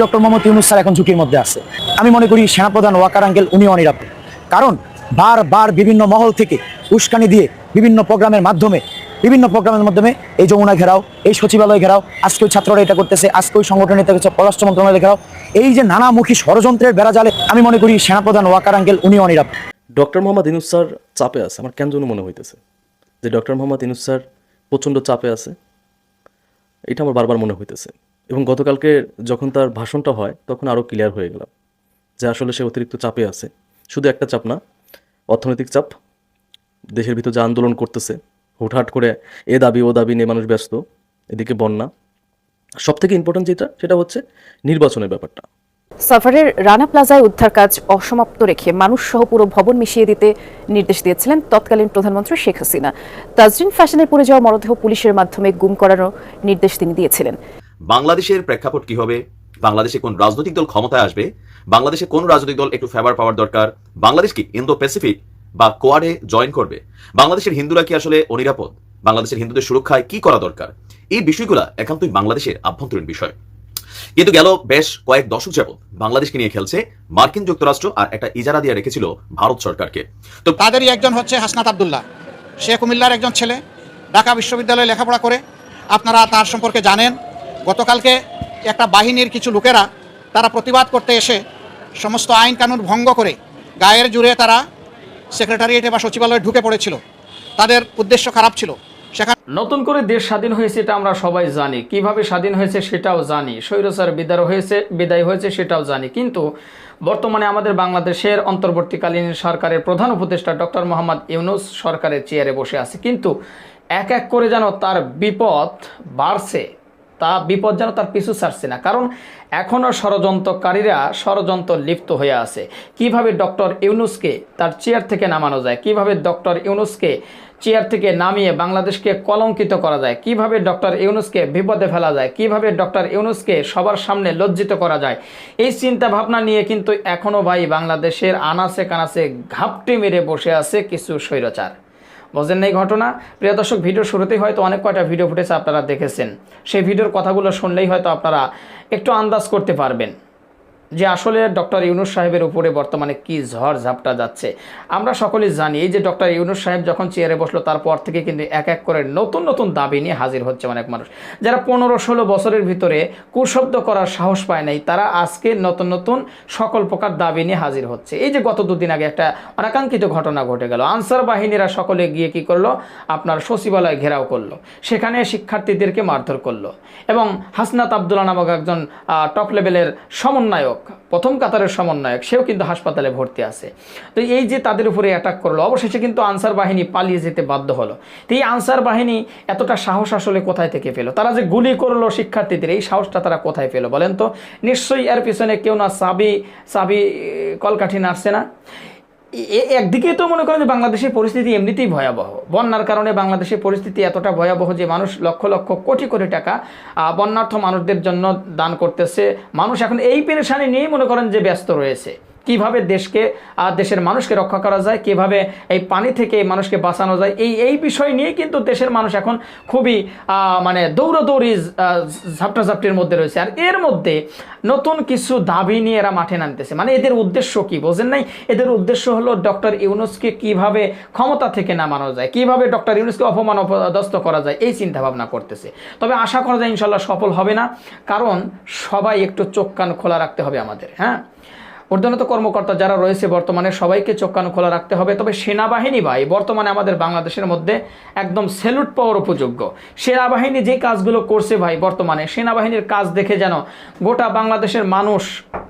Doctor Mohammad Yunus sir এখন ঝুঁকির মধ্যে আছে। আমি মনে করি সেনাপ্রধান ওয়াকার আঙ্কেল উনি অনিরাপদ। কারণ বারবার বিভিন্ন মহল থেকে উস্কানি দিয়ে বিভিন্ন প্রোগ্রামের মাধ্যমে, বিভিন্ন প্রোগ্রামের মাধ্যমে এই যমুনা ঘেরাও, এই সচিবালয় ঘেরাও, আজকে ওই ছাত্ররা এটা করতেছে, আজকে ওই সংগঠন এটা করছে পররাষ্ট্র মন্ত্রণালয় ঘেরাও, এই যে নানামুখী ষড়যন্ত্রের বেড়াজালে, আমি মনে করি সেনাপ্রধান ওয়াকার আঙ্কেল উনি অনিরাপদ। ডক্টর মোহাম্মদ ইনুস স্যার চাপে আছে, আমার কেন যেন মনে হইতেছে যে ডক্টর মোহাম্মদ ইনুস স্যার প্রচণ্ড চাপে আছে, এটা আমার বারবার মনে হইতেছে। এবং গতকালকে যখন তার ভাষণটা হয়, তখন আরও ক্লিয়ার হয়ে গেলাম যে আসলে সে অতিরিক্ত চাপে আছে। শুধু একটা চাপ না, অর্থনৈতিক চাপ। দেশের ভিতর যে আন্দোলন করতেছে, হুটহাট করে এ দাবি, ও দাবি নিয়ে মানুষ ব্যস্ত, এদিকে বন্যা। সব থেকে ইম্পর্টেন্ট যেটা, সেটা হচ্ছে নির্বাচনের ব্যাপারটা। সাফারের রানা প্লাজায় উদ্ধার কাজ অসমাপ্ত রেখে মানুষ সহ পুরো ভবন মিশিয়ে দিতে নির্দেশ দিয়েছিলেন তৎকালীন প্রধানমন্ত্রী শেখ হাসিনা। তাজরিন ফ্যাশনে পড়ে যাওয়া মরদেহ পুলিশের মাধ্যমে গুম করারও নির্দেশ তিনি দিয়েছিলেন। বাংলাদেশের প্রেক্ষাপট কি হবে? বাংলাদেশে কোন রাজনৈতিক দল ক্ষমতায় আসবে? বাংলাদেশে কোন রাজনৈতিক দল একটু ফেভার পাওয়ার দরকার? বাংলাদেশ কি ইন্দো প্যাসিফিক বা কোয়াডে জয়েন করবে? বাংলাদেশের হিন্দুরা কি আসলে অনিরাপদ? বাংলাদেশের হিন্দুদের সুরক্ষায় কি করা দরকার? এই বিষয়গুলো একান্তই বাংলাদেশের আভ্যন্তরীণ বিষয়। কিন্তু গেল বেশ কয়েক দশক যাবত বাংলাদেশকে নিয়ে খেলছে মার্কিন যুক্তরাষ্ট্র আর একটা ইজারা দিয়ে রেখেছিল ভারত সরকারকে। তো তাদেরই একজন হচ্ছে হাসনাত আবদুল্লাহ। সে কুমিল্লার একজন ছেলে, ঢাকা বিশ্ববিদ্যালয়ে লেখাপড়া করে। আপনারা তার সম্পর্কে জানেন। গতকালকে একটা বাহিনীর কিছু লোকেরা তারা প্রতিবাদ করতে এসে সমস্ত আইন কানুন ভঙ্গ করে গায়ের জুড়ে তারা সেক্রেটারিয়েটে বা সচিবালয়ে ঢুকে পড়েছিল। তাদের উদ্দেশ্য খারাপ ছিল। সেখানে নতুন করে দেশ স্বাধীন হয়েছে এটা আমরা সবাই জানি। কীভাবে স্বাধীন হয়েছে সেটাও জানি। স্বৈরচার বিদায় হয়েছে বিদায় হয়েছে সেটাও জানি। কিন্তু বর্তমানে আমাদের বাংলাদেশের অন্তর্বর্তীকালীন সরকারের প্রধান উপদেষ্টা ডক্টর মোহাম্মদ ইউনুস সরকারের চেয়ারে বসে আছে। কিন্তু এক এক করে যেন তার বিপদ বাড়ছে। তা বিপদ যেন তার পিছু ছাড়ছে না। কারণ এখনও ষড়যন্ত্রকারীরা ষড়যন্ত্র লিপ্ত হয়ে আছে। কীভাবে ডক্টর ইউনুসকে তার চেয়ার থেকে নামানো যায়? কীভাবে ডক্টর ইউনুসকে চেয়ার থেকে নামিয়ে বাংলাদেশকে কলঙ্কিত করা যায়? কীভাবে ডক্টর ইউনুসকে বিপদে ফেলা যায়? কীভাবে ডক্টর ইউনুসকে সবার সামনে লজ্জিত করা যায়? এই চিন্তা ভাবনা নিয়ে কিন্তু এখনও ভাই বাংলাদেশের আনাচে কানাচে ঘাপটি মেরে বসে আছে কিছু স্বৈরচার। বোঝেন এই ঘটনা। প্রিয় দর্শক, ভিডিও শুরুতেই হয়তো অনেক কয়টা ভিডিও ফুটেছে আপনারা দেখেছেন। সেই ভিডিওর কথাগুলো শুনলেই হয়তো আপনারা একটু আন্দাজ করতে পারবেন। যে আসলে ডক্টর ইউনুস সাহেবের উপরে বর্তমানে কি ঝড় ঝাপটা যাচ্ছে। আমরা সকলেই জানি এই যে ডক্টর ইউনুস সাহেব যখন চেয়ারে বসল, তারপর থেকে কিন্তু এক এক করে নতুন নতুন দাবি নিয়ে হাজির হচ্ছে অনেক মানুষ। যারা পনেরো ষোলো বছরের ভিতরে কুশব্দ করার সাহস পায় নাই, তারা আজকে নতুন নতুন সকল প্রকার দাবি নিয়ে হাজির হচ্ছে। এই যে গত দুদিন আগে একটা অনাকাঙ্ক্ষিত ঘটনা ঘটে গেল। আনসার বাহিনীরা সকলে গিয়ে কি করল? আপনার সচিবালয় ঘেরাও করল। সেখানে শিক্ষার্থীদেরকে মারধর করল। এবং হাসনাত আবদুল্লা নামক একজন টপ লেভেলের সমন্বয়ক প্রথম কাতারের সমন্বয়ক, সেও কিন্তু হাসপাতালে ভর্তি আছে। তো এই যে তাদের উপরে অ্যাটাক করল, অবশেষে কিন্তু আনসার বাহিনী পালিয়ে যেতে বাধ্য হলো। তো এই আনসার বাহিনী এতটা সাহস আসলে কোথায় থেকে পেল? তারা যে গুলি করল শিক্ষার্থীদের, এই সাহসটা তারা কোথায় পেল বলেন তো? নিশ্চয়ই এর পিছনে কেউ না সাবি সাবি কলকাঠি নাড়ছে না? একদিকে তো মনে করেন যে বাংলাদেশের পরিস্থিতি এমনিতেই ভয়াবহ। বন্যার কারণে বাংলাদেশের পরিস্থিতি এতটা ভয়াবহ যে মানুষ লক্ষ লক্ষ কোটি কোটি টাকা বন্যার্থ মানুষদের জন্য দান করতেছে। মানুষ এখন এই পেরেশানি নিয়েই মনে করেন যে ব্যস্ত রয়েছে। কীভাবে দেশকে আহ, দেশের মানুষকে রক্ষা করা যায় কীভাবে এই পানি থেকে মানুষকে বাঁচানো যায় এই এই বিষয় নিয়ে কিন্তু দেশের মানুষ এখন খুবই মানে দৌড়াদৌড়ি ঝাপটাঝাপটির মধ্যে রয়েছে। আর এর মধ্যে নতুন কিছু দাবি নিয়ে এরা মাঠে নামতেছে। মানে এদের উদ্দেশ্য কি বোঝেন নাই? এদের উদ্দেশ্য হলো ডক্টর ইউনুসকে কীভাবে ক্ষমতা থেকে নামানো যায় কীভাবে ডক্টর ইউনুসকে অপমান অপদস্থ করা যায় এই চিন্তা ভাবনা করতেছে। তবে আশা করা যায় ইনশাল্লাহ সফল হবে না কারণ সবাই একটু চোখ কান খোলা রাখতে হবে আমাদের হ্যাঁ? ঊর্ধ্বনত কর্মকর্তা যারা রয়েছে বর্তমানে সবাইকে চোখ কান খোলা রাখতে হবে। তবে সেনাবাহিনী ভাই, বর্তমানে আমাদের বাংলাদেশের মধ্যে একদম সেলুট পাওয়ার উপযোগ্য সেনাবাহিনী যে কাজগুলো করছে ভাই বর্তমানে, সেনাবাহিনীর কাজ দেখে যেন গোটা বাংলাদেশের মানুষ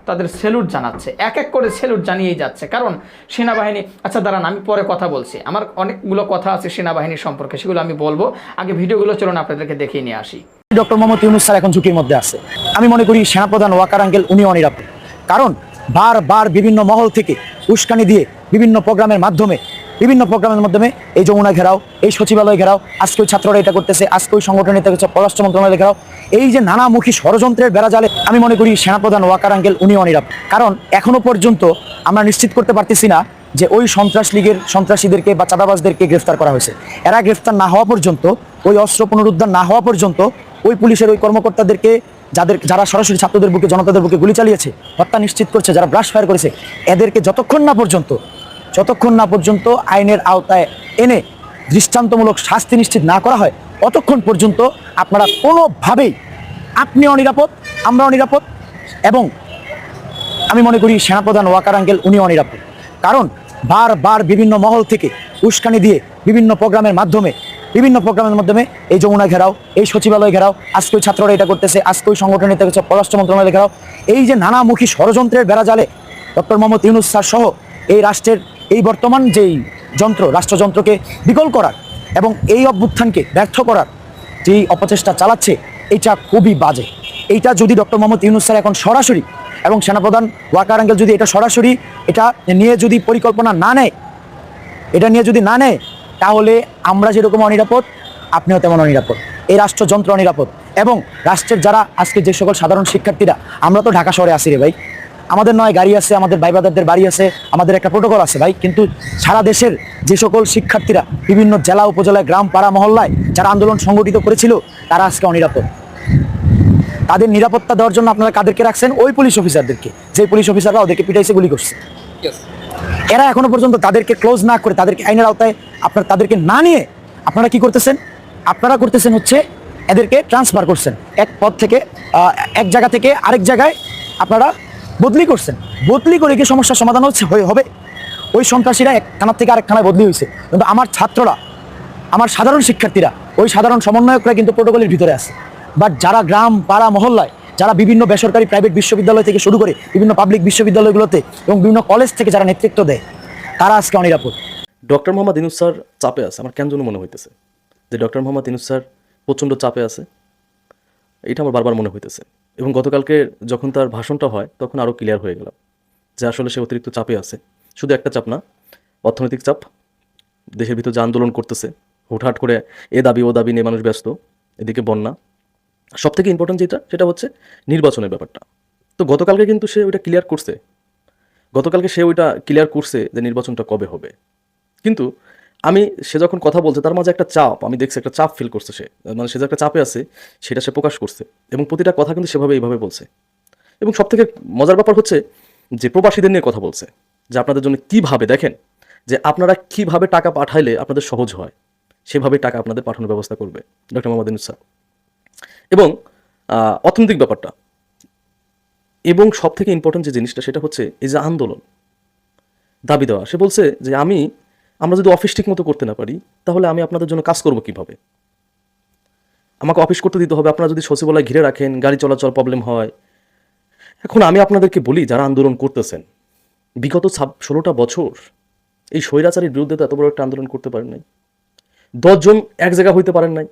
তাদের সেলুট জানাচ্ছে। এক এক করে সেলুট জানিয়েই যাচ্ছে। কারণ সেনাবাহিনী আচ্ছা দাঁড়ান, আমি পরে কথা বলছি। আমার অনেকগুলো কথা আছে সেনাবাহিনী সম্পর্কে, সেগুলো আমি বলব। আগে ভিডিওগুলো চলুন আপনাদেরকে দেখিয়ে নিয়ে আসি। ডক্টর মোহাম্মদ ইউনুস স্যার এখন ঝুঁকির মধ্যে আছে। আমি মনে করি সেনাপ্রধান ওয়াকার আঙ্কেল উনি অনিরাপদ। কারণ বারবার বিভিন্ন মহল থেকে উস্কানি দিয়ে বিভিন্ন প্রোগ্রামের মাধ্যমে, বিভিন্ন প্রোগ্রামের মাধ্যমে এই যমুনা ঘেরাও, এই সচিবালয় ঘেরাও, আজকে ওই ছাত্ররা এটা করতেছে, আজকে ওই সংগঠন এটা করছে পররাষ্ট্র মন্ত্রণালয় ঘেরাও। এই যে নানামুখী ষড়যন্ত্রের বেড়াজালে আমি মনে করি সেনাপ্রধান ওয়াকার আঙ্কেল উনি অনিরাপদ কারণ এখনও পর্যন্ত আমরা নিশ্চিত করতে পারতেছি না যে ওই সন্ত্রাস লীগের সন্ত্রাসীদেরকে বা চাঁদাবাজদেরকে গ্রেফতার করা হয়েছে। এরা গ্রেফতার না হওয়া পর্যন্ত, ওই অস্ত্র পুনরুদ্ধার না হওয়া পর্যন্ত, ওই পুলিশের ওই কর্মকর্তাদেরকে যাদের, যারা সরাসরি ছাত্রদের বুকে, জনতাদের বুকে গুলি চালিয়েছে, হত্যা নিশ্চিত করছে, যারা ব্রাশ ফায়ার করেছে, এদেরকে যতক্ষণ না পর্যন্ত, যতক্ষণ না পর্যন্ত আইনের আওতায় এনে দৃষ্টান্তমূলক শাস্তি নিশ্চিত না করা হয় অতক্ষণ পর্যন্ত আপনারা কোনোভাবেই আপনি অনিরাপদ, আমরা অনিরাপদ, এবং আমি মনে করি সেনাপ্রধান ওয়াকার আঙ্কেল উনি অনিরাপদ। কারণ বারবার বিভিন্ন মহল থেকে উস্কানি দিয়ে বিভিন্ন প্রোগ্রামের মাধ্যমে, বিভিন্ন প্রোগ্রামের মাধ্যমে এই যমুনা ঘেরাও, এই সচিবালয় ঘেরাও, আজকে ওই ছাত্ররা এটা করতেছে, আজকে ওই সংগঠন এটা করছে পররাষ্ট্র মন্ত্রণালয় ঘেরাও, এই যে নানামুখী ষড়যন্ত্রের বেড়াজালে ডক্টর মোহাম্মদ ইউনুস স্যার সহ এই রাষ্ট্রের এই বর্তমান যেই যন্ত্র, রাষ্ট্রযন্ত্রকে বিকল করার এবং এই অভ্যুত্থানকে ব্যর্থ করার যেই অপচেষ্টা চালাচ্ছে এটা খুবই বাজে। এইটা যদি ডক্টর মোহাম্মদ ইউনুস স্যার এখন সরাসরি এবং সেনাপ্রধান ওয়াকার আঙ্গেল যদি এটা সরাসরি এটা নিয়ে যদি পরিকল্পনা না নেয় এটা নিয়ে যদি না নেয়, তাহলে আমরা যেরকম অনিরাপদ, আপনিও তেমন অনিরাপদ। এই রাষ্ট্রযন্ত্র অনিরাপদ। এবং রাষ্ট্রের যারা আজকে যে সকল সাধারণ শিক্ষার্থীরা, আমরা তো ঢাকা শহরে আসি রে ভাই। আমাদের নয় গাড়ি আছে, আমাদের ভাই বাদারদের বাড়ি আছে, আমাদের একটা প্রোটোকল আছে ভাই। কিন্তু সারা দেশের যে সকল শিক্ষার্থীরা, বিভিন্ন জেলা, উপজেলায়, গ্রাম, পাড়া, মহল্লায় যারা আন্দোলন সংগঠিত করেছিল, তারা আজকে অনিরাপদ। তাদের নিরাপত্তা দেওয়ার জন্য আপনারা কাদেরকে রাখছেন? ওই পুলিশ অফিসারদেরকে যে পুলিশ অফিসাররা ওদেরকে পিটাইছে, গুলি করছে। এরা এখনও পর্যন্ত তাদেরকে ক্লোজ না করে তাদেরকে আইনের আওতায় আপনার তাদেরকে না নিয়ে আপনারা কি করতেছেন? আপনারা করতেছেন হচ্ছে এদেরকে ট্রান্সফার করছেন। এক পদ থেকে এক জায়গা থেকে আরেক জায়গায় আপনারা বদলি করছেন। বদলি করে কি সমস্যার সমাধান হচ্ছে, হয়ে- হবে। ওই সন্ত্রাসীরা এক থানার থেকে আরেক থানায় বদলি হয়েছে। কিন্তু আমার ছাত্ররা, আমার সাধারণ শিক্ষার্থীরা, ওই সাধারণ সমন্বয়করা কিন্তু প্রোটোকলের ভিতরে আছে। বাট যারা গ্রাম, পাড়া, মহল্লায় যারা বিভিন্ন বেসরকারি প্রাইভেট বিশ্ববিদ্যালয় থেকে শুরু করে বিভিন্ন পাবলিক বিশ্ববিদ্যালয়গুলোতে এবং বিভিন্ন কলেজ থেকে যারা নেতৃত্ব দেয়, তারা আজকে অনিরাপদ। ডক্টর মোহাম্মদ ইনুস স্যার চাপে আছে, আমার কেন যেন মনে হইতেছে? যে ডক্টর মোহাম্মদ ইনুস স্যার প্রচণ্ড চাপে আছে, এটা আমার বারবার মনে হইতেছে। এবং গতকালকে যখন তার ভাষণটা হয়, তখন আরও ক্লিয়ার হয়ে গেলাম যে আসলে সে অতিরিক্ত চাপে আছে। শুধু একটা চাপ না, অর্থনৈতিক চাপ। দেশের ভিতর যে আন্দোলন করতেছে, হুটহাট করে এ দাবি, ও দাবি নিয়ে মানুষ ব্যস্ত, এদিকে বন্যা। সব থেকে ইম্পর্টেন্ট যেটা, সেটা হচ্ছে নির্বাচনের ব্যাপারটা। তো গতকালকে কিন্তু সে ওইটা ক্লিয়ার করছে। গতকালকে সে ওইটা ক্লিয়ার করছে যে নির্বাচনটা কবে হবে। কিন্তু আমি, সে যখন কথা বলছে, তার মাঝে একটা চাপ, আমি দেখছি একটা চাপ ফিল করছে সে। মানে সে যে একটা চাপে আছে, সেটা সে প্রকাশ করছে। এবং প্রতিটা কথা কিন্তু সেভাবে এইভাবে বলছে। এবং সব থেকে মজার ব্যাপার হচ্ছে যে প্রবাসীদের নিয়ে কথা বলছে, যে আপনাদের জন্য কীভাবে, দেখেন, যে আপনারা কীভাবে টাকা পাঠাইলে আপনাদের সহজ হয় সেভাবে টাকা আপনাদের পাঠানোর ব্যবস্থা করবে। Doctor Mohammad Yunus sir. এবং অর্থনৈতিক ব্যাপারটা। এবং সব থেকে ইম্পর্টেন্ট যে জিনিসটা, সেটা হচ্ছে এই যে আন্দোলন, দাবি দেওয়া। সে বলছে যে আমি, আমরা যদি অফিস ঠিক মতো করতে না পারি, তাহলে আমি আপনাদের জন্য কাজ করব কীভাবে? আমাকে অফিস করতে দিতে হবে। আপনারা যদি সচিবালয় ঘিরে রাখেন, গাড়ি চলাচল প্রবলেম হয়। এখন আমি আপনাদেরকে বলি, যারা আন্দোলন করতেছেন, বিগত ষোলোটা বছর এই স্বৈরাচারীর বিরুদ্ধে তো এত বড় একটা আন্দোলন করতে পারেন নাই। দশজন এক জায়গা হইতে পারেন নাই।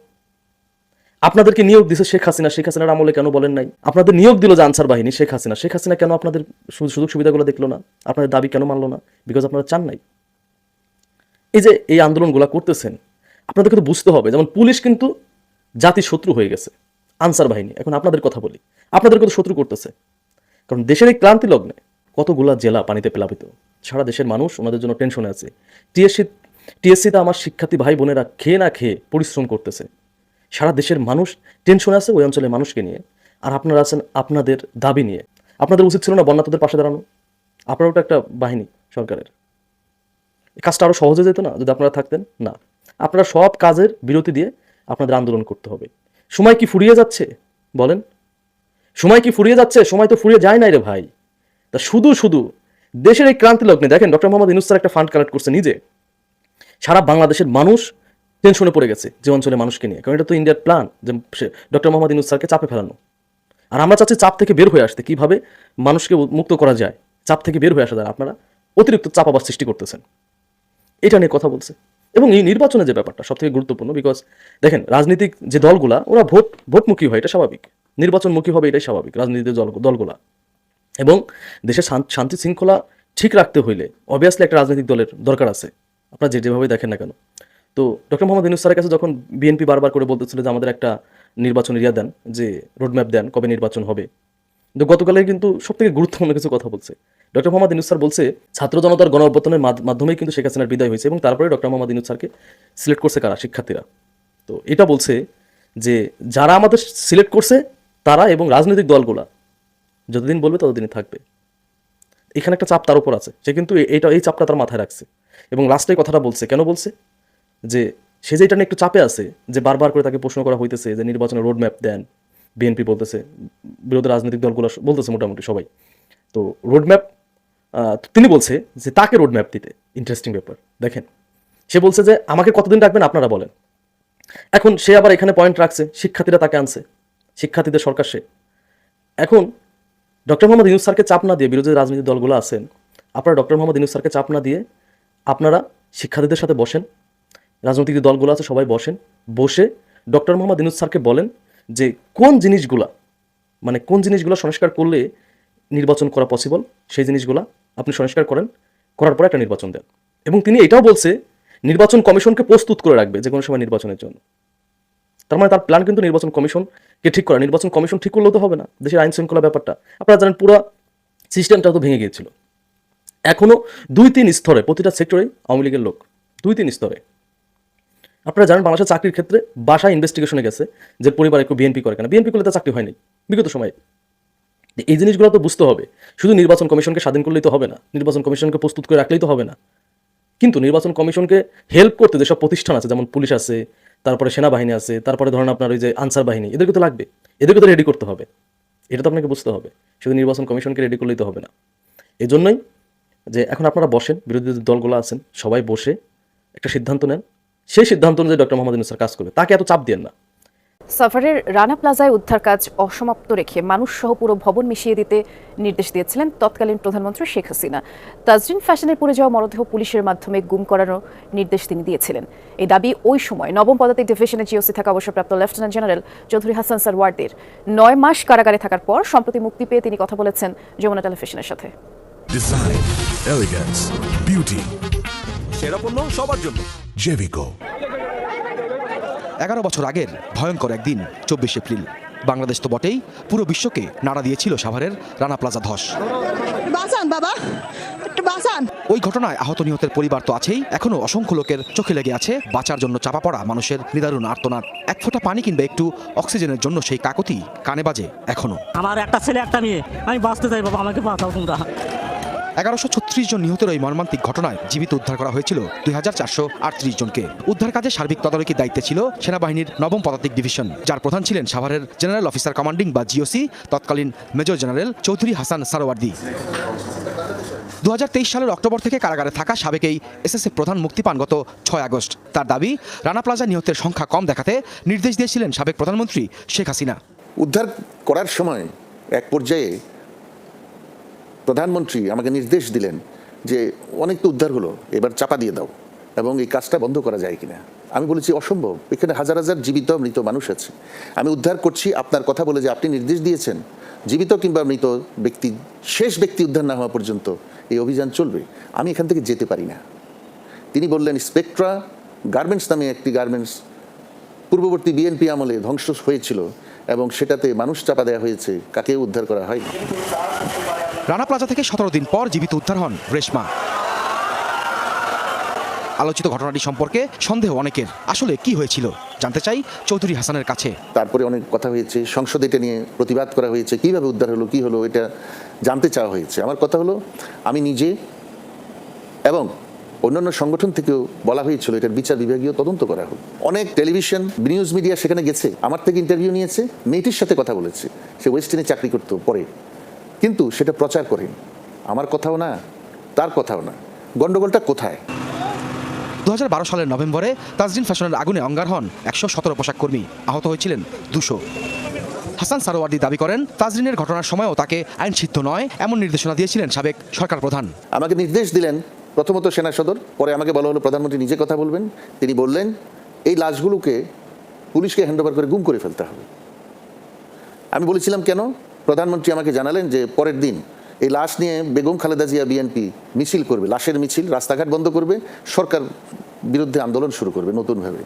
আপনাদেরকে নিয়োগ দিছে শেখ হাসিনা, শেখ হাসিনার আমলে কেন বলেন নাই? আপনাদের নিয়োগ দিল যে আনসার বাহিনী, শেখ হাসিনা। শেখ হাসিনা কেন আপনাদের সুযোগ সুবিধাগুলো দেখল না? আপনাদের দাবি কেন মানলো না? বিকজ আপনারা চান নাই। এই যে এই আন্দোলনগুলো করতেছেন, আপনাদেরকে তো বুঝতে হবে, যেমন পুলিশ কিন্তু জাতি শত্রু হয়ে গেছে, আনসার বাহিনী। এখন আপনাদের কথা বলি, আপনাদেরকে তো শত্রু করতেছে। কারণ দেশের এই ক্লান্তি লগ্নে কতগুলা জেলা পানিতে প্লাবিত? সারা দেশের মানুষ ওনাদের জন্য টেনশনে আছে। টিএসসি, টিএসসিতে আমার শিক্ষার্থী ভাই বোনেরা খেয়ে না খেয়ে পরিশ্রম করতেছে। সারা দেশের মানুষ টেনশনে আছে ওই অঞ্চলের মানুষকে নিয়ে। আর আপনারা আছেন আপনাদের দাবি নিয়ে। আপনাদের উচিত ছিল না বন্যাতদের পাশে দাঁড়ানো? আপনারাও তো একটা বাহিনী সরকারের। কাজটা আরও সহজে যেত না যদি আপনারা থাকতেন? না। আপনারা সব কাজের বিরতি দিয়ে আপনাদের আন্দোলন করতে হবে। সময় কি ফুরিয়ে যাচ্ছে? বলেন। সময় কি ফুরিয়ে যাচ্ছে? সময় তো ফুরিয়ে যায় নাই রে ভাই। তা শুধু শুধু দেশের এই ক্রান্তি লগ্নে দেখেন ডক্টর মোহাম্মদ ইনুস স্যার একটা ফান্ড কালেক্ট করছে নিজে। সারা বাংলাদেশের মানুষ টেনশনে পড়ে গেছে যে অঞ্চলে মানুষকে নিয়ে। কারণ এটা তো ইন্ডিয়ার প্ল্যান যে ডক্টর মোহাম্মদ ইনুস স্যারকে চাপে ফেলানো। আর আমরা চাচ্ছি চাপ থেকে বের হয়ে আসতে। কীভাবে মানুষকে মুক্ত করা যায়? চাপ থেকে বের হয়ে আসা যায় আপনারা অতিরিক্ত চাপ আবার সৃষ্টি করতেছেন। এটা নিয়ে কথা বলছে। এবং এই নির্বাচনের যে ব্যাপারটা সব থেকে গুরুত্বপূর্ণ বিকজ দেখেন, রাজনৈতিক যে দলগুলা, ওরা ভোট, ভোটমুখী হয়, এটা স্বাভাবিক। নির্বাচনমুখী হবে, এটাই স্বাভাবিক রাজনীতির দল, দলগুলা। এবং দেশের শান- শান্তি শৃঙ্খলা ঠিক রাখতে হইলে অবভিয়াসলি একটা রাজনৈতিক দলের দরকার আছে। আপনারা যে যেভাবে দেখেন না কেন। তো ডক্টর মোহাম্মদ ইনুস স্যারের কাছে যখন বিএনপি বারবার করে বলতেছিল যে আমাদের একটা নির্বাচন ইয়া দেন, যে রোডম্যাপ দেন কবে নির্বাচন হবে কিন্তু গতকালে কিন্তু সব থেকে গুরুত্বপূর্ণ কিছু কথা বলছে। ডক্টর মোহাম্মদ ইনুস স্যার বলছে, ছাত্র জনতার গণ অভ্যর্থনের মাধ্যমেই কিন্তু শেখ হাসিনার বিদায় হয়েছে এবং তারপরে ডক্টর মোহাম্মদ ইনুস স্যারকে সিলেক্ট করছে কারা? শিক্ষার্থীরা। তো এটা বলছে যে যারা আমাদের সিলেক্ট করছে, তারা এবং রাজনৈতিক দলগুলা যতদিন বলবে ততদিনই থাকবে। এখানে একটা চাপ তার উপর আছে। সে কিন্তু এ- এইটা এই চাপটা তার মাথায় রাখছে। এবং লাস্টে কথাটা বলছে। কেন বলছে? যে সে যে এটা নিয়ে একটু চাপে আছে, যে বারবার করে তাকে প্রশ্ন করা হইতেছে যে নির্বাচনের রোড ম্যাপ দেন বিএনপি বলতেছে, বিরোধী রাজনৈতিক দলগুলো বলতেছে মোটামুটি সবাই। তো রোড ম্যাপ তিনি বলছে যে তাকে রোড ম্যাপ দিতে। ইন্টারেস্টিং ব্যাপার। দেখেন, সে বলছে যে আমাকে কতদিন রাখবেন আপনারা বলেন। এখন সে আবার এখানে পয়েন্ট রাখছে, শিক্ষার্থীরা তাকে আনছে। শিক্ষার্থীদের সরকার সে। এখন ডক্টর মোহাম্মদ ইউনুস স্যারকে চাপ না দিয়ে বিরোধী রাজনৈতিক দলগুলো আছেন, আপনারা ডক্টর মোহাম্মদ ইউনুস স্যারকে চাপ না দিয়ে আপনারা শিক্ষার্থীদের সাথে বসেন। রাজনৈতিক দলগুলো আছে, সবাই বসেন। বসে ডক্টর মোহাম্মদ ইউনুস স্যারকে বলেন যে, কোন জিনিসগুলা মানে কোন জিনিসগুলো সংস্কার করলে নির্বাচন করা পসিবল সেই জিনিসগুলা আপনি সংস্কার করেন, করার পরে একটা নির্বাচন দেন। এবং তিনি এটাও বলছে, নির্বাচন কমিশনকে প্রস্তুত করে রাখবে যে কোনো সময় নির্বাচনের জন্য। তার মানে তার প্ল্যান কিন্তু নির্বাচন কমিশনকে ঠিক করা। নির্বাচন কমিশন ঠিক করলেও তো হবে না, দেশের আইন শৃঙ্খলা ব্যাপারটা। আপনারা জানেন পুরো সিস্টেমটা তো ভেঙে গিয়েছিল। এখনও দুই তিন স্তরে, প্রতিটা সেক্টরে আওয়ামী লীগের লোক দুই তিন স্তরে। আপনারা জানেন বাংলাদেশের চাকরির ক্ষেত্রে বাসায় ইনভেস্টিগেশনে গেছে যে পরিবার একটু বিএনপি করে কেন? বিএনপি করলে তো চাকরি হয়নি। বিগত সময়ে। এই জিনিসগুলো তো বুঝতে হবে। শুধু নির্বাচন কমিশনকে স্বাধীন করলেই তো হবে না। নির্বাচন কমিশনকে প্রস্তুত করে রাখলেই তো হবে না। কিন্তু নির্বাচন কমিশনকে হেল্প করতে যেসব প্রতিষ্ঠান আছে, যেমন পুলিশ আছে, তারপরে সেনাবাহিনী আছে, তারপরে ধরেন আপনার ওই যে আনসার বাহিনী, এদেরকে তো লাগবে। এদেরকে তো রেডি করতে হবে। এটা তো আপনাকে বুঝতে হবে। শুধু নির্বাচন কমিশনকে রেডি করলেই তো হবে না। এই জন্যই যে এখন আপনারা বসেন, বিরোধী দলগুলো আছেন, সবাই বসে একটা সিদ্ধান্ত নেন। সেই সিদ্ধান্ত অনুযায়ী ডক্টর মোহাম্মদ ইউনুস কাজ করবে। তাকে এত চাপ দেন না। সাভারের রানা প্লাজায় উদ্ধার কাজ অসমাপ্ত রেখে মানুষ সহ পুরো ভবন মিশিয়ে দিতে নির্দেশ দিয়েছিলেন তৎকালীন প্রধানমন্ত্রী শেখ হাসিনা। তাজরিন ফ্যাশনের পড়ে যাওয়া মরদেহ পুলিশের মাধ্যমে গুম করানোর নির্দেশ তিনি দিয়েছিলেন। এই দাবি ওই সময় নবম পদাতিক ডিভিশনের জিওসি থাকা অবসরপ্রাপ্ত লেফটেন্যান্ট জেনারেল চৌধুরী হাসান সারওয়ার্দের। নয় মাস কারাগারে থাকার পর সম্প্রতি মুক্তি পেয়ে তিনি কথা বলেছেন যমুনা টেলিভিশনের সাথে. সেরা পণ্য সবার জন্য। Jevico. এগারো বছর আগের ভয়ঙ্কর একদিন চব্বিশ এপ্রিল। বাংলাদেশ তো বটেই পুরো বিশ্বকে নাড়া দিয়েছিল সাভারের রানা প্লাজা ধস। বাঁচান বাবা। একটু বাঁচান। ওই ঘটনায় আহত নিহতের পরিবার তো আছেই এখনও অসংখ্য লোকের চোখে লেগে আছে বাঁচার জন্য চাপা পড়া মানুষের নিদারুণ আর্তনাদ। এক ফোঁটা পানি কিংবা একটু অক্সিজেনের জন্য সেই কাকতি কানে বাজে এখনও। আমার একটা ছেলে একটা মেয়ে। আমি বাঁচতে চাই বাবা আমাকে বাঁচাও তোমরা। এগারোশো ছত্রিশ জন নিহতের ওই মর্মান্তিক ঘটনায় জীবিত উদ্ধার করা হয়েছিল দুই হাজার চারশো আটত্রিশ জনকে। উদ্ধার কাজে সার্বিক তদারকির দায়িত্বে ছিল সেনাবাহিনীর নবম পদাতিক ডিভিশন, যার প্রধান ছিলেন সাভারের জেনারেল অফিসার কমান্ডিং বা জিওসি, তৎকালীন মেজর জেনারেল চৌধুরী হাসান সারোয়ার্দি। দুহাজার তেইশ সালের অক্টোবর থেকে কারাগারে থাকা সাবেক এই এসএসএফ প্রধান মুক্তি পান গত ছয় আগস্ট। তার দাবি, রানা প্লাজা নিহতের সংখ্যা কম দেখাতে নির্দেশ দিয়েছিলেন সাবেক প্রধানমন্ত্রী শেখ হাসিনা। উদ্ধার করার সময় এক পর্যায়ে প্রধানমন্ত্রী আমাকে নির্দেশ দিলেন যে অনেক তো উদ্ধার হলো, এবার চাপা দিয়ে দাও এবং এই কাজটা বন্ধ করা যায় কিনা। আমি বলেছি, অসম্ভব, এখানে হাজার হাজার জীবিত মৃত মানুষ আছে। আমি উদ্ধার করছি আপনার কথা বলে যে আপনি নির্দেশ দিয়েছেন, জীবিত কিংবা মৃত ব্যক্তি, শেষ ব্যক্তি উদ্ধার না হওয়া পর্যন্ত এই অভিযান চলবে। আমি এখান থেকে যেতে পারি না। তিনি বললেন, স্পেকট্রা গার্মেন্টস নামে একটি গার্মেন্টস পূর্ববর্তী বিএনপি আমলে ধ্বংস হয়েছিল এবং সেটাতে মানুষ চাপা দেওয়া হয়েছে কাকে উদ্ধার করা হয়নি। রানা প্লাজা থেকে সতেরো দিন পর জীবিত উদ্ধার হন রেশমা। আলোচিত ঘটনাটি সম্পর্কে সন্দেহ অনেকের। আসলে কি হয়েছিল? জানতে চাই চৌধুরী হাসানের কাছে। তারপরে অনেক কথা হয়েছে, সংসদে এটা নিয়ে প্রতিবাদ করা হয়েছে, কীভাবে উদ্ধার হলো, কি হলো, এটা জানতে চাওয়া হয়েছে। আমার কথা হলো, আমি নিজে এবং অন্যান্য সংগঠন থেকেও বলা হয়েছিল, এটার বিচার বিভাগীয় তদন্ত করা হোক। অনেক টেলিভিশন, নিউজ মিডিয়া সেখানে গেছে, আমার থেকে ইন্টারভিউ নিয়েছে, মেয়েটির সাথে কথা বলেছে। সে ওয়েস্টার্নে চাকরি করতো পরে। কিন্তু সেটা প্রচার করেন। আমার কথাও না তার কথাও না। গন্ডগোলটা কোথায়? দু হাজার বারো সালের নভেম্বরে তাজরিন ফ্যাশনের আগুনে অঙ্গার হন একশো সতেরো পোশাক কর্মী। আহত হয়েছিলেন দুশো। হাসান সারোয়ার্দি দাবি করেন তাজরিনের ঘটনার সময়ও তাকে আইন সিদ্ধ নয় এমন নির্দেশনা দিয়েছিলেন সাবেক সরকার প্রধান। আমাকে নির্দেশ দিলেন প্রথমত সেনা সদর পরে আমাকে বলা হলো প্রধানমন্ত্রী নিজে কথা বলবেন। তিনি বললেন এই লাশগুলোকে পুলিশকে হ্যান্ডওভার করে গুম করে ফেলতে হবে। আমি বলেছিলাম কেন? প্রধানমন্ত্রী আমাকে জানালেন যে পরের দিন এই লাশ নিয়ে বেগম খালেদা জিয়া বিএনপি মিছিল করবে লাশের মিছিল রাস্তাঘাট বন্ধ করবে সরকার বিরুদ্ধে আন্দোলন শুরু করবে নতুনভাবে।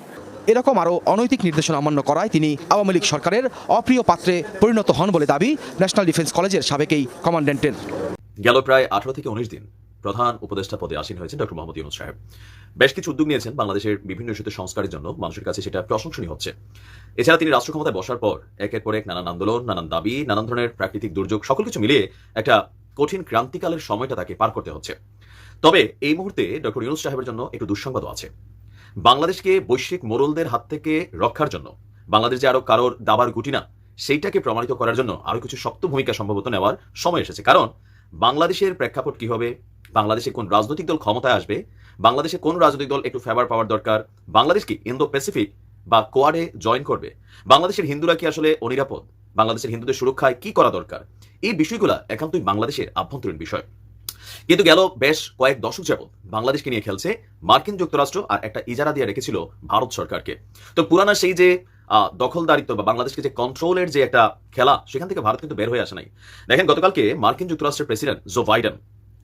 এরকম আরও অনৈতিক নির্দেশনা অমান্য করায় তিনি আওয়ামী লীগ সরকারের অপ্রিয় পাত্রে পরিণত হন বলে দাবি ন্যাশনাল ডিফেন্স কলেজের সাবেক এই কমান্ড্যান্টের। গেল প্রায় আঠারো থেকে উনিশ দিন। প্রধান উপদেষ্টা পদে আসীন হয়েছেন ডক্টর মোহাম্মদ ইউনুস সাহেব। বেশ কিছু উদ্যোগ নিয়েছেন বাংলাদেশের বিভিন্ন ইস্যুতে সংস্কারের জন্য। মানুষের কাছে সেটা প্রশংসনীয় হচ্ছে। এছাড়া তিনি রাষ্ট্র ক্ষমতায় বসার পর একের পর এক নানান আন্দোলন, নানান দাবি, নানান ধরনের প্রাকৃতিক দুর্যোগ, সকল কিছু মিলিয়ে একটা কঠিন ক্রান্তিকালের সময়টা তাকে পার করতে হচ্ছে। তবে এই মুহূর্তে ডক্টর ইউনুস সাহেবের জন্য একটু দুঃসংবাদও আছে। বাংলাদেশকে বৈশ্বিক মোরলদের হাত থেকে রক্ষার জন্য, বাংলাদেশ যে আরও কারোর দাবার গুটি না, সেইটাকে প্রমাণিত করার জন্য আরও কিছু শক্ত ভূমিকা সম্ভবত নেওয়ার সময় এসেছে। কারণ বাংলাদেশের প্রেক্ষাপট কি হবে বাংলাদেশে কোন রাজনৈতিক দল ক্ষমতায় আসবে, বাংলাদেশে কোন রাজনৈতিক দল একটু ফেভার পাওয়ার দরকার, বাংলাদেশ কি ইন্দো প্যাসিফিক বা কোয়াডে জয়েন করবে? বাংলাদেশের হিন্দুরা কি আসলে অনিরাপদ? বাংলাদেশের হিন্দুদের সুরক্ষায় কি করা দরকার? এই বিষয়গুলো একান্তই বাংলাদেশের আভ্যন্তরীণ বিষয়। কিন্তু গেল বেশ কয়েক দশক যাবত বাংলাদেশকে নিয়ে খেলছে মার্কিন যুক্তরাষ্ট্র আর একটা ইজারা দিয়ে রেখেছিল ভারত সরকারকে। তো পুরানা সেই যে দখলদারিত্ব বা বাংলাদেশকে যে কন্ট্রোলের যে একটা খেলা, সেখান থেকে ভারত কিন্তু বের হয়ে আসে নাই। দেখেন গতকালকে মার্কিন যুক্তরাষ্ট্রের প্রেসিডেন্ট জো বাইডেন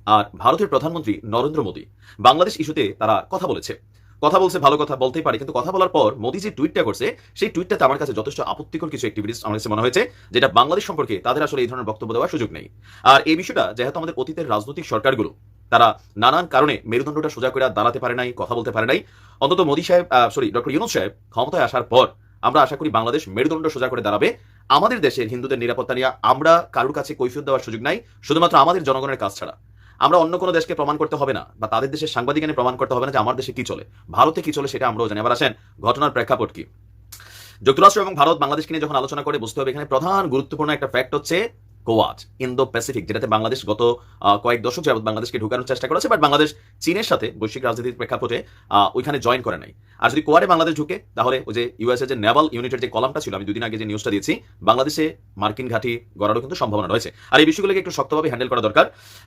আর ভারতের প্রধানমন্ত্রী নরেন্দ্র মোদী বাংলাদেশ ইস্যুতে তারা কথা বলেছে। কথা বলছে, ভালো কথা বলতেই পারে, কিন্তু কথা বলার পর মোদী যে টুইটটা করছে, সেই টুইটটাতে আমার কাছে যথেষ্ট আপত্তিকর কিছু অ্যাক্টিভিটিস আমার কাছে মনে হয়েছে, যেটা বাংলাদেশ সম্পর্কে তাদের আসলে এই ধরনের বক্তব্য দেওয়ার সুযোগ নেই। আর এই বিষয়টা যেহেতু আমাদের অতীতের রাজনৈতিক সরকারগুলো, তারা নানান কারণে মেরুদণ্ডটা সোজা করে দাঁড়াতে পারে নাই, কথা বলতে পারে নাই, অন্তত মোদী সাহেব সরি ডক্টর ইউনুস সাহেব ক্ষমতায় আসার পর আমরা আশা করি বাংলাদেশ মেরুদণ্ড সোজা করে দাঁড়াবে। আমাদের দেশের হিন্দুদের নিরাপত্তা নিয়ে আমরা কারোর কাছে কৈফিয়ত দেওয়ার সুযোগ নাই, শুধুমাত্র আমাদের জনগণের কাজ ছাড়া। আমরা অন্য কোনো দেশকে প্রমাণ করতে হবে না, বা তাদের দেশের সাংবাদিক এনে প্রমাণ করতে হবে না যে আমার দেশে কি চলে, ভারতে কি চলে সেটা আমরাও জানি। আবার আসেন, ঘটনার প্রেক্ষাপট কি? যুক্তরাষ্ট্র এবং ভারত বাংলাদেশকে নিয়ে যখন আলোচনা করে, বুঝতে হবে এখানে প্রধান গুরুত্বপূর্ণ একটা ফ্যাক্ট হচ্ছে কোয়াড ইন্দো প্যাসিফিক যেটাতে বাংলাদেশ গত কয়েক দশক যাবত বাংলাদেশকে ঢুকানোর চেষ্টা করেছে, বাট বাংলাদেশ চীনের সাথে বৈশ্বিক রাজনীতির প্রেক্ষাপটে ওইখানে জয়েন করে নাই। আর যদি কোয়াডে বাংলাদেশ ঢুকে, তাহলে ওই যে ইউএসএ যে নেভাল ইউনিটের যে কলামটা ছিল, আমি দুদিন আগে যে নিউজটা দিয়েছি, বাংলাদেশে মার্কিন ঘাঁটি গড়ারও কিন্তু সম্ভাবনা রয়েছে। আর এই বিষয়গুলোকে একটু শক্তভাবে হ্যান্ডেল করা দরকার।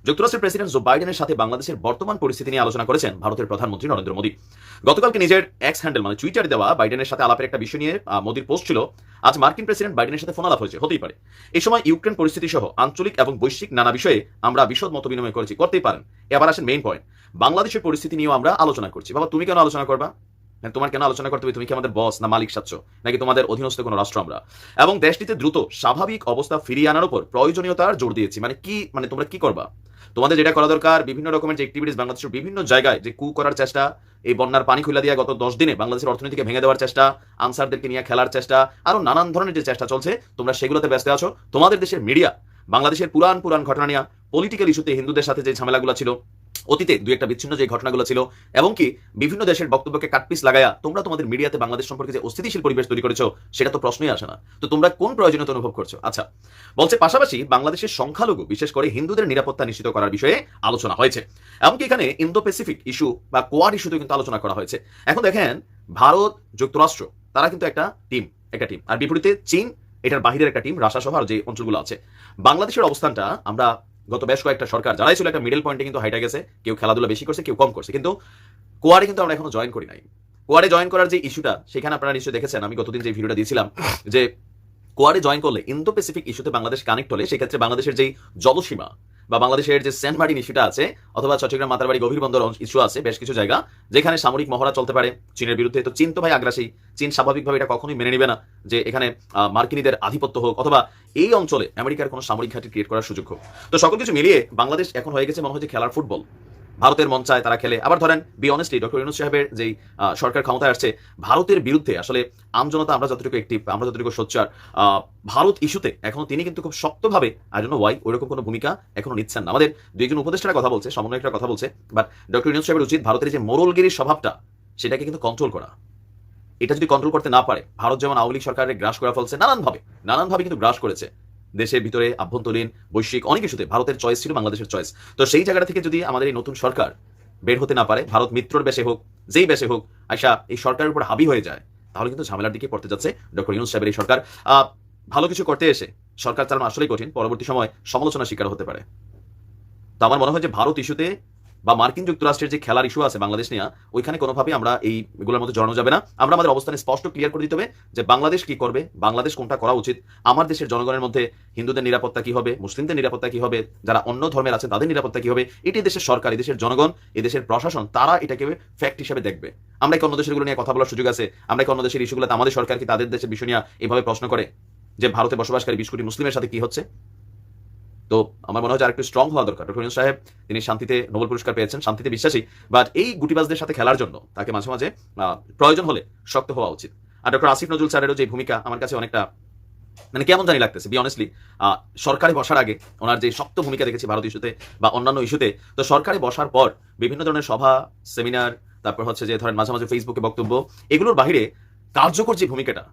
যুক্তরাষ্ট্রের প্রেসিডেন্ট জো বাইডেনের সাথে বাংলাদেশের বর্তমান পরিস্থিতি নিয়ে আলোচনা করেছেন ভারতের প্রধানমন্ত্রী নরেন্দ্র মোদী। গতকালকে নিজের এক্স হ্যান্ডেল মানে টুইটারে দেওয়া বাইডেনের সাথে আলাপের একটা বিষয় নিয়ে মোদীর পোস্ট ছিল, আজ মার্কিন প্রেসিডেন্ট বাইডেনের সাথে ফোন আলাপ হয়েছে, হতেই পারে। এই সময় ইউক্রেন পরিস্থিতি সহ আঞ্চলিক এবং বৈশ্বিক নানা বিষয়ে আমরা বিশদ মত বিনিময় করেছি, করতেই পারেন। এবার আসেন মেইন পয়েন্ট বাংলাদেশের পরিস্থিতি নিয়েও আমরা আলোচনা করছি। বাবা, তুমি কেন আলোচনা করবা? তোমার কেন আলোচনা করতে হবে? তুমি কি আমাদের বস না মালিক সাচ্ছ? নাকি তোমাদের অধীনস্থ কোনো রাষ্ট্র আমরা? এবং দেশটিতে দ্রুত স্বাভাবিক অবস্থা ফিরিয়ে আনার উপর প্রয়োজনীয়তার জোর দিয়েছি। মানে কি মানে তোমরা কি করবা? তোমাদের যেটা করা দরকার, বিভিন্ন রকমের যে অ্যাক্টিভিটিস বাংলাদেশের বিভিন্ন জায়গায় যে কু করার চেষ্টা, এই বন্যার পানি খুলে দিয়ে গত দশ দিনে বাংলাদেশের অর্থনীতিকে ভেঙে দেওয়ার চেষ্টা, আনসারদেরকে নিয়ে খেলার চেষ্টা, আরও নানান ধরনের যে চেষ্টা চলছে, তোমরা সেগুলোতে ব্যস্ত আছো। তোমাদের দেশের মিডিয়া বাংলাদেশের পুরান পুরান ঘটনা নিয়ে পলিটিক্যাল ইস্যুতে হিন্দুদের সাথে যে ঝামেলাগুলো ছিল অতীতে দুই একটা বিচ্ছিন্ন যে ঘটনাগুলো ছিল এবং কি বিভিন্ন দেশের বক্তব্যকে কাটপিস লাগায়া তোমরা তোমাদের মিডিয়াতে বাংলাদেশ সম্পর্কে যে অস্থিতিশীল পরিবেশ তৈরি করেছ, সেটা তো প্রশ্নই আসে না। তো তোমরা কোন প্রয়োজনীয়তা অনুভব করছ? আচ্ছা বলছে পাশাপাশি বাংলাদেশের সংখ্যালঘু, বিশেষ করে হিন্দুদের নিরাপত্তা নিশ্চিত করার বিষয়ে আলোচনা হয়েছে। এমনকি এখানে ইন্দো প্যাসিফিক ইস্যু বা কোয়াড ইস্যুতে কিন্তু আলোচনা করা হয়েছে। এখন দেখেন, ভারত, যুক্তরাষ্ট্র, তারা কিন্তু একটা টিম একটা টিম। আর বিপরীতে চীন, এটার বাহিরের একটা টিম রাশা সহ আর যে অঞ্চলগুলো আছে। বাংলাদেশের অবস্থানটা আমরা গত বেশ কয়েকটা সরকার যারাই ছিল একটা মিডল পয়েন্টে কিন্তু হাইটা গেছে, কেউ খেলাধুলা বেশি করছে, কেউ কম করছে, কিন্তু কোয়ারে কিন্তু আমরা এখনও জয়েন করি নাই। কোয়ারে জয়েন করার যে ইস্যুটা সেখানে আপনারা নিশ্চয়ই দেখেছেন, আমি গতদিন যে ভিডিওটা দিয়েছিলাম, যে কোয়ারে জয়েন করলে ইন্দো প্যাসিফিক ইস্যুতে বাংলাদেশ কানেক্ট হলে, সেক্ষেত্রে বাংলাদেশের যে জলসীমা বা বাংলাদেশের যে সেন্ট মার্টিন ইস্যুটা আছে, অথবা চট্টগ্রাম মাতারবাড়ি গভীর বন্দর ইস্যু আছে, বেশ কিছু জায়গা, যেখানে সামরিক মহড়া চলতে পারে। চীনের বিরুদ্ধে তো চীন তো ভাই আগ্রাসী। চীন স্বাভাবিকভাবে এটা কখনোই মেনে নেবে না, যে এখানে মার্কিনীদের আধিপত্য হোক, অথবা এই অঞ্চলে আমেরিকার কোনো সামরিক ঘাঁটি ক্রিয়েট করার সুযোগ হোক। তো সকল কিছু মিলিয়ে বাংলাদেশ এখন হয়ে গেছে মনে হয় যে খেলার ফুটবল। ভারতের মন চায় তারা খেলে। আবার ধরেন বি অনেস্টলি ডক্টর ইউনুস সাহেবের যেই সরকার ক্ষমতায় আসছে, ভারতের বিরুদ্ধে, আসলে আমজনতা আমরা যতটুকু একটি আমরা যতটুকু সোচ্চার ভারত ইস্যুতে এখনও তিনি কিন্তু খুব শক্তভাবে আই নো ওয়াই ওইরকম কোনো ভূমিকা এখনও নিচ্ছেন না। আমাদের দুইজন উপদেষ্টারা কথা বলছে, সমন্বয়করা কথা বলছে বাট ডক্টর ইউনুস সাহেবের উচিত ভারতের যে মোরলগিরির স্বভাবটা, সেটাকে কিন্তু কন্ট্রোল করা। এটা যদি কন্ট্রোল করতে না পারে, ভারত যেমন আওয়ামী লীগ সরকারের গ্রাস করা ফেলছে, নানানভাবে নানানভাবে কিন্তু গ্রাস করেছে। দেশের ভিতরে আভ্যন্তরীণ, বৈশ্বিক অনেক কিছুতে ভারতের চয়েস ছিল, বাংলাদেশের চয়েস তো সেই জায়গাটা থেকে যদি আমাদের এই নতুন সরকার বের হতে না পারে, ভারত মিত্রর বেশে হোক, যেই বেশে হোক আয়সা এই সরকারের উপর হাবি হয়ে যায়, তাহলে কিন্তু ঝামেলার দিকে পড়তে যাচ্ছে ডক্টর ইউনুস সাহেবের এই সরকার। ভালো কিছু করতে এসে সরকার চালানো আসলেই কঠিন, পরবর্তী সময় সমালোচনার শিকার হতে পারে। তো আমার মনে হয় যে ভারত ইস্যুতে বা মার্কিন যুক্তরাষ্ট্রের যে খেলার ইস্যু আছে বাংলাদেশ নিয়ে, ওইখানে কোনোভাবে আমরা এই এগুলোর মধ্যে জড়ানো যাবে না। আমরা আমাদের অবস্থানে স্পষ্ট ক্লিয়ার করে দিতে হবে যে বাংলাদেশ কি করবে, বাংলাদেশ কোনটা করা উচিত, আমার দেশের জনগণের মধ্যে হিন্দুদের নিরাপত্তা কি হবে, মুসলিমদের নিরাপত্তা কি হবে, যারা অন্য ধর্মের আছে তাদের নিরাপত্তা কি হবে, এটি দেশের সরকার দেশের জনগণ দেশের প্রশাসন, তারা এটাকে ফ্যাক্ট হিসেবে দেখবে। আমরা কি অন্য দেশেরগুলো নিয়ে কথা বলার সুযোগ আছে? আমরা কি অন্য দেশের ইস্যুগুলোতে আমাদের সরকার কি তাদের দেশের বিষয় নিয়ে এভাবে প্রশ্ন করে যে ভারতে বসবাসকারী বিশ কোটি মুসলিমের সাথে কি হচ্ছে? তো আমার মনে হয় আরেকটু স্ট্রং হওয়া দরকার। ডক্টর ইউনুস সাহেব, তিনি শান্তিতে নোবেল পুরস্কার পেয়েছেন, শান্তিতে বিশ্বাসী বাট এই গুটিবাজদের সাথে খেলার জন্য তাকে মাঝে মাঝে প্রয়োজন হলে শক্ত হওয়া উচিত। আর ডক্টর আসিফ নজরুল স্যারেরও যে ভূমিকা, আমার কাছে অনেকটা মানে কেমন জানি লাগতেছে বি অনেস্টলি সরকারে বসার আগে ওনার যে শক্ত ভূমিকা দেখেছি ভারত ইস্যুতে বা অন্যান্য ইস্যুতে, তো সরকারে বসার পর বিভিন্ন ধরনের সভা সেমিনার তারপর হচ্ছে যে ধরেন মাঝে মাঝে ফেসবুকে বক্তব্য, এগুলোর বাইরে কার্যকর যে ভূমিকাটা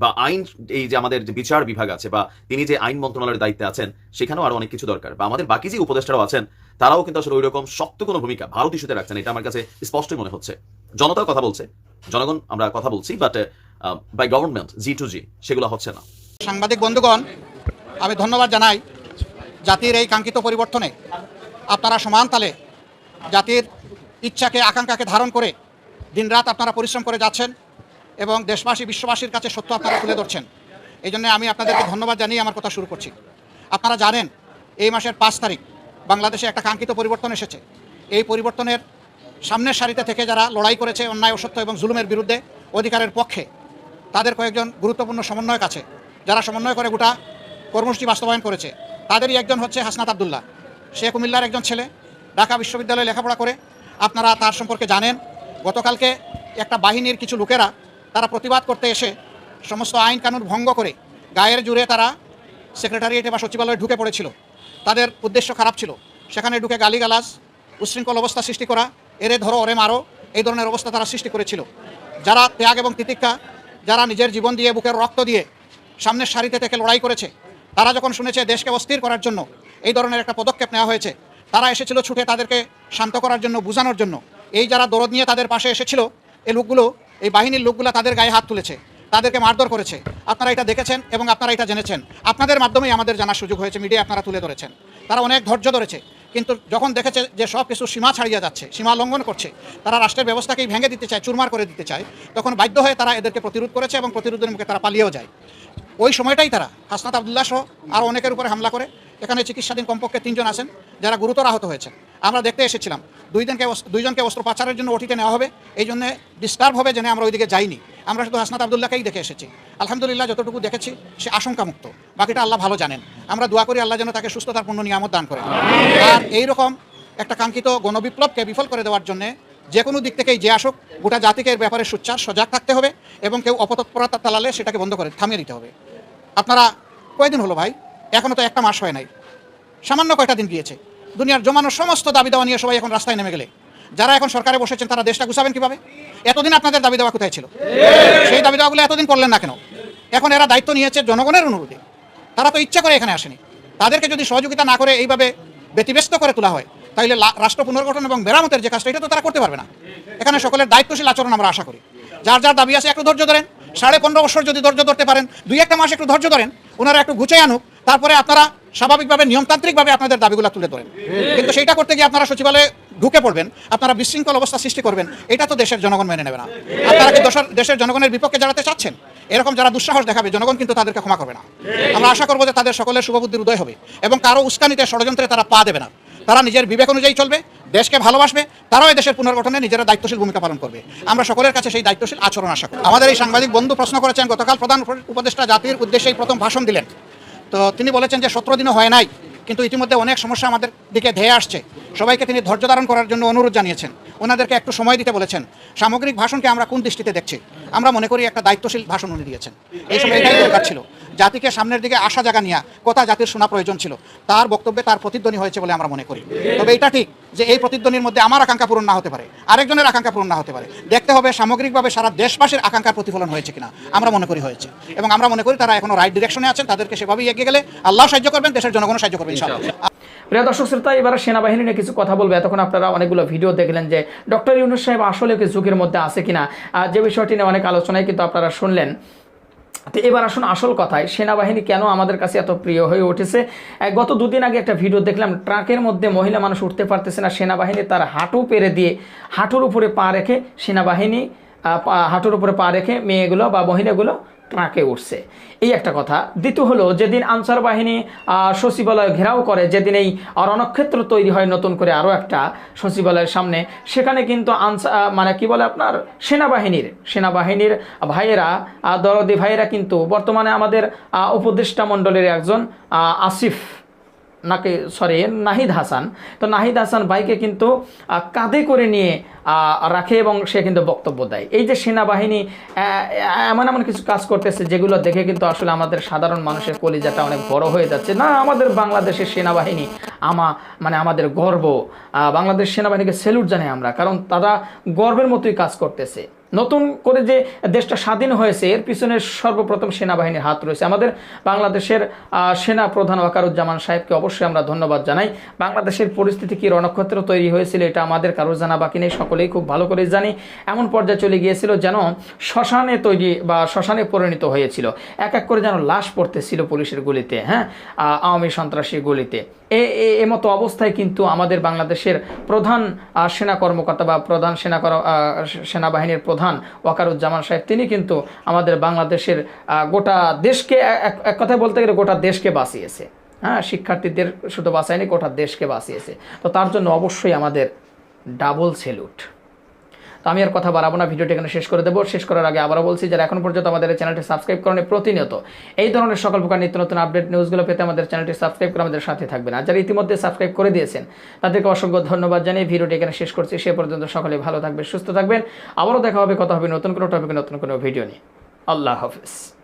বা আইন, এই যে আমাদের যে বিচার বিভাগ আছে বা তিনি যে আইন মন্ত্রণালয়ের দায়িত্বে আছেন, সেখানেও আরও অনেক কিছু দরকার। বা আমাদের বাকি যে উপদেষ্টারাও আছেন, তারাও কিন্তু আসলে ওই রকম শক্ত কোনো ভূমিকা ভারত ইস্যুতে রাখছেন, এটা আমার কাছে স্পষ্টই মনে হচ্ছে। জনতাও কথা বলছে। জনগণ, আমরা কথা বলছি but by government G to G সেগুলো হচ্ছে না। সাংবাদিক বন্ধুগণ, আমি ধন্যবাদ জানাই জাতির এই কাঙ্ক্ষিত পরিবর্তনে। আপনারা সমান তালে জাতির ইচ্ছাকে, আকাঙ্ক্ষাকে ধারণ করে দিনরাত আপনারা পরিশ্রম করে যাচ্ছেন। এবং দেশবাসী, বিশ্ববাসীর কাছে সত্য আপনারা তুলে ধরছেন। এই জন্য আমি আপনাদেরকে ধন্যবাদ জানিয়ে আমার কথা শুরু করছি। আপনারা জানেন, এই মাসের পাঁচ তারিখ বাংলাদেশে একটা কাঙ্ক্ষিত পরিবর্তন এসেছে। এই পরিবর্তনের সামনের সারিতে থেকে যারা লড়াই করেছে অন্যায়, অসত্য এবং জুলুমের বিরুদ্ধে অধিকারের পক্ষে, তাদের কয়েকজন গুরুত্বপূর্ণ সমন্বয়ক আছে। যারা সমন্বয় করে গোটা কর্মসূচি বাস্তবায়ন করেছে, তাদেরই একজন হচ্ছে হাসনাত আবদুল্লাহ। সে কুমিল্লার একজন ছেলে, ঢাকা বিশ্ববিদ্যালয়ে লেখাপড়া করে। আপনারা তার সম্পর্কে জানেন, গতকালকে একটা বাহিনীর কিছু লোকেরা তারা প্রতিবাদ করতে এসে সমস্ত আইন কানুন ভঙ্গ করে গায়ের জুড়ে তারা সেক্রেটারিয়েটে বা সচিবালয়ে ঢুকে পড়েছিল। তাদের উদ্দেশ্য খারাপ ছিল। সেখানে ঢুকে গালিগালাজ, উশৃঙ্খল অবস্থা সৃষ্টি করা, এরে ধরো, ওরে মারো, এই ধরনের অবস্থা তারা সৃষ্টি করেছিল। যারা ত্যাগ এবং তিতিক্ষা, যারা নিজের জীবন দিয়ে বুকের রক্ত দিয়ে সামনের সারিতে থেকে লড়াই করেছে, তারা যখন শুনেছে দেশকে অস্থির করার জন্য, এই ধরনের একটা পদক্ষেপ নেওয়া হয়েছে, তারা এসেছিল ছুটে তাদেরকে শান্ত করার জন্য, বোঝানোর জন্য। এই যারা দরদ নিয়ে তাদের পাশে এসেছিল, এই লোকগুলো এই বাহিনীর লোকগুলো তাদের গায়ে হাত তুলেছে, তাদেরকে মারধর করেছে। আপনারা এটা দেখেছেন এবং আপনারা এটা জেনেছেন। আপনাদের মাধ্যমেই আমাদের জানার সুযোগ হয়েছে মিডিয়া আপনারা তুলে ধরেছেন। তারা অনেক ধৈর্য ধরেছে, কিন্তু যখন দেখেছে যে সব কিছু সীমা ছাড়িয়ে যাচ্ছে, সীমা লঙ্ঘন করছে, তারা রাষ্ট্রের ব্যবস্থাকেই ভেঙে দিতে চায়, চুরমার করে দিতে চায়, তখন বাধ্য হয়ে তারা এদেরকে প্রতিরোধ করেছে এবং প্রতিরোধের মুখে তারা পালিয়েও যায়। ওই সময়টাই তারা, হাসনাত আবদুল্লাহ সহ আরও অনেকের উপরে হামলা করে। এখানে চিকিৎসাধীন কমপক্ষে তিনজন আছেন, যারা গুরুতর আহত হয়েছেন। আমরা দেখতে এসেছিলাম। দুইজনকে দুইজনকে অস্ত্র পাচারের জন্য ওটিতে নেওয়া হবে। এই জন্য ডিস্টার্ব হবে জেনে আমরা ওইদিকে যাইনি। আমরা শুধু হাসনাত আবদুল্লাহকেই দেখে এসেছি। আলহামদুলিল্লাহ যতটুকু দেখেছি, সে আশঙ্কামুক্ত। বাকিটা আল্লাহ ভালো জানেন। আমরা দোয়া করি আল্লাহ যেন তাকে সুস্থতার পূর্ণ নিয়ামত দান করেন আর এইরকম একটা কাঙ্ক্ষিত গণবিপ্লবকে বিফল করে দেওয়ার জন্য যে কোনো দিক থেকেই যে আসুক, গোটা জাতিকে এর ব্যাপারে সুচ্চার সজাগ থাকতে হবে এবং কেউ অপতৎপরতা তালালে সেটাকে বন্ধ করে থামিয়ে দিতে হবে। আপনারা কয়দিন হলো ভাই? এখনও তো একটা মাস হয় নাই। সামান্য কয়টা দিন গিয়েছে? দুনিয়ার জমানো সমস্ত দাবি দেওয়া নিয়ে সবাই এখন রাস্তায় নেমে গেলে। যারা এখন সরকারে বসেছেন, তারা দেশটা গুছাবেন কীভাবে? এতদিন আপনাদের দাবি দেওয়া কোথায় ছিল? সেই দাবি দেওয়াগুলো এতদিন করলেন না কেন? এখন এরা দায়িত্ব নিয়েছে জনগণের অনুরোধে। তারা তো ইচ্ছা করে এখানে আসেনি। তাদেরকে যদি সহযোগিতা না করে এইভাবে ব্যতিব্যস্ত করে তোলা হয়, তাহলে রাষ্ট্র পুনর্গঠন এবং মেরামতের যে কাজটা, এটা তো তারা করতে পারবে না। এখানে সকলের দায়িত্বশীল আচরণ আমরা আশা করি। যার যার দাবি আছে, একটু ধৈর্য ধরেন। সাড়ে পনেরো বছর যদি ধৈর্য ধরতে পারেন, দুই একটা মাস একটু ধৈর্য ধরেন, ওনারা একটু গুছিয়ে আনুক। তারপরে আপনারা স্বাভাবিকভাবে নিয়মতান্ত্রিকভাবে আপনাদের দাবিগুলো তুলে ধরেন। কিন্তু সেইটা করতে গিয়ে আপনারা সচিবালয়ে ঢুকে পড়বেন আপনারা বিশৃঙ্খল অবস্থা সৃষ্টি করবেন এটা তো দেশের জনগণ মেনে নেবে না। আপনারা কি দেশের জনগণের বিপক্ষে দাঁড়াতে চাচ্ছেন? এরকম যারা দুঃসাহস দেখাবে জনগণ কিন্তু তাদেরকে ক্ষমা করবে না। আমরা আশা করব যে তাদের সকলের শুভবুদ্ধির উদয় হবে এবং কারও উস্কানিতে ষড়যন্ত্রে তারা পা দেবে না। তারা নিজের বিবেক অনুযায়ী চলবে দেশকে ভালোবাসবে তারাও এই দেশের পুনর্গঠনে নিজেরা দায়িত্বশীল ভূমিকা পালন করবে। আমরা সকলের কাছে সেই দায়িত্বশীল আচরণ আশা করি। আমাদের এই সাংবাদিক বন্ধু প্রশ্ন করেছেন গতকাল প্রধান উপদেষ্টা জাতির উদ্দেশ্যে প্রথম ভাষণ দিলেন। তো তিনি বলেছেন যে সতেরো দিনও হয় নাই, কিন্তু ইতিমধ্যে অনেক সমস্যা আমাদের দিকে ধেয়ে আসছে। সবাইকে তিনি ধৈর্য ধারণ করার জন্য অনুরোধ জানিয়েছেন। ওনাদেরকে একটু সময় দিতে বলেছেন। সামগ্রিক ভাষণকে আমরা কোন দৃষ্টিতে দেখছি? আমরা মনে করি একটা দায়িত্বশীল ভাষণ উনি দিয়েছেন। এই সময় এটাই দরকার ছিল। জাতিকে সামনের দিকে আসা জায়গা নিয়ে কথা জাতির শোনা প্রয়োজন ছিল, তার বক্তব্যে তার প্রতিধ্বনি হয়েছে বলে আমরা মনে করি। তবে এটা ঠিক যে এই প্রতিধ্বনির মধ্যে আমার আকাঙ্ক্ষা পূরণ না হতে পারে, আরেকজনের আকাঙ্ক্ষা পূরণ না হতে পারে। দেখতে হবে সামগ্রিকভাবে সারা দেশবাসীর আকাঙ্ক্ষার প্রতিফলন হয়েছে কিনা, আমরা মনে করি হয়েছে। এবং আমরা মনে করি তারা এখনও রাইট ডিরেকশনে আছেন, তাদেরকে সেভাবেই এগিয়ে গেলে আল্লাহ সাহায্য করবেন, দেশের জনগণ সাহায্য করবেন প্রিয় দর্শক শ্রোতা, এবার সেনাবাহিনী নিয়ে কিছু কথা বলবে। এতক্ষণ আপনারা অনেকগুলো ভিডিও দেখলেন যে ডক্টর ইউনুস সাহেব আসলে কি ঝুঁকির মধ্যে আছে কিনা যে বিষয়টি নিয়ে অনেক আলোচনায় কিন্তু আপনারা শুনলেন। তো এবার আসুন আসল কথায়, সেনাবাহিনী কেন আমাদের কাছে এত প্রিয় হয়ে উঠেছে? গত দুদিন আগে একটা ভিডিও দেখলাম, ট্রাকের মধ্যে মহিলা মানুষ উঠতে পারতেছে না, সেনাবাহিনী তার হাঁটু পেরে দিয়ে, হাঁটুর উপরে পা রেখে সেনাবাহিনী হাঁটুর উপরে পা রেখে মেয়েগুলো বা মহিলাগুলো ট্রাকে উঠছে। এই একটা কথা। দ্বিতীয় হলো, যেদিন আনসার বাহিনী সচিবালয় ঘেরাও করে, যেদিন এই রণক্ষেত্র তৈরি হয় নতুন করে আরও একটা সচিবালয়ের সামনে, সেখানে কিন্তু আনসার মানে কি বলে আপনার, সেনাবাহিনীর সেনাবাহিনীর ভাইয়েরা দরদি ভাইয়েরা কিন্তু বর্তমানে আমাদের উপদেষ্টা মণ্ডলের একজন আসিফ নাকি সরি নাহিদ হাসান। তো নাহিদ হাসান ভাইকে কিন্তু কাঁধে করে নিয়ে রাখে এবং সে কিন্তু বক্তব্য দেয়। এই যে সেনাবাহিনী এমন এমন কিছু কাজ করতেছে যেগুলো দেখে কিন্তু আসলে আমাদের সাধারণ মানুষের কলিজাটা অনেক বড় হয়ে যাচ্ছে। না, আমাদের বাংলাদেশের সেনাবাহিনী আমা মানে আমাদের গর্ব। বাংলাদেশ সেনাবাহিনীকে সেলুট জানাই আমরা, কারণ তারা গর্বের মতোই কাজ করতেছে। নতুন করে যে দেশটা স্বাধীন হয়েছে, এর পিছনে সর্বপ্রথম সেনাবাহিনীর হাত রয়েছে। আমাদের বাংলাদেশের সেনা প্রধান ওয়াকারুজ্জামান সাহেবকে অবশ্যই আমরা ধন্যবাদ জানাই। বাংলাদেশের পরিস্থিতি কি রণক্ষেত্র তৈরি হয়েছিল, এটা আমাদের কারোর জানা বাকি নেই, সকলেই খুব ভালো করে জানি। এমন পর্যায়ে চলে গিয়েছিল যেন শ্মশানে তৈরি বা শ্মশানে পরিণত হয়েছিল। এক এক করে যেন লাশ পড়তেছিল পুলিশের গুলিতে হ্যাঁ? আওয়ামী সন্ত্রাসী গুলিতে। এ, এ- মতো অবস্থায় কিন্তু আমাদের বাংলাদেশের প্রধান সেনা কর্মকর্তা বা প্রধান সেনা সেনাবাহিনীর প্রধান ওয়াকারুজ্জামান সাহেব। তিনি কিন্তু আমাদের বাংলাদেশের গোটা দেশকে এক কথায় বলতে গেলে গোটা দেশকে বাঁচিয়েছে। হ্যাঁ শিক্ষার্থীদের শুধু বাঁচায়নি, গোটা দেশকে বাঁচিয়েছে। তো তার জন্য অবশ্যই আমাদের ডাবল সেলুট তো আমি আর কথা বাড়াবো না, ভিডিওটি এখানে শেষ করে দেবো। শেষ করার আগে আবারও বলছি, যারা এখন পর্যন্ত আমাদের চ্যানেলটি সাবস্ক্রাইব করেন, প্রতিনিয়ত এই ধরনের সকল প্রকার নিত্য নতুন আপডেট নিউজগুলো পেতে আমাদের চ্যানেলটি সাবস্ক্রাইব করে আমাদের সাথে থাকবেন। আর যারা ইতিমধ্যে সাবস্ক্রাইব করে দিয়েছেন, তাদেরকে অসংখ্য ধন্যবাদ জানিয়ে ভিডিওটি এখানে শেষ করছি। সে পর্যন্ত সকলে ভালো থাকবে সুস্থ থাকবেন। আবারও দেখা হবে, কথা হবে নতুন কোনো টপিকে নতুন কোনো ভিডিও নিয়ে। আল্লাহ হাফিজ।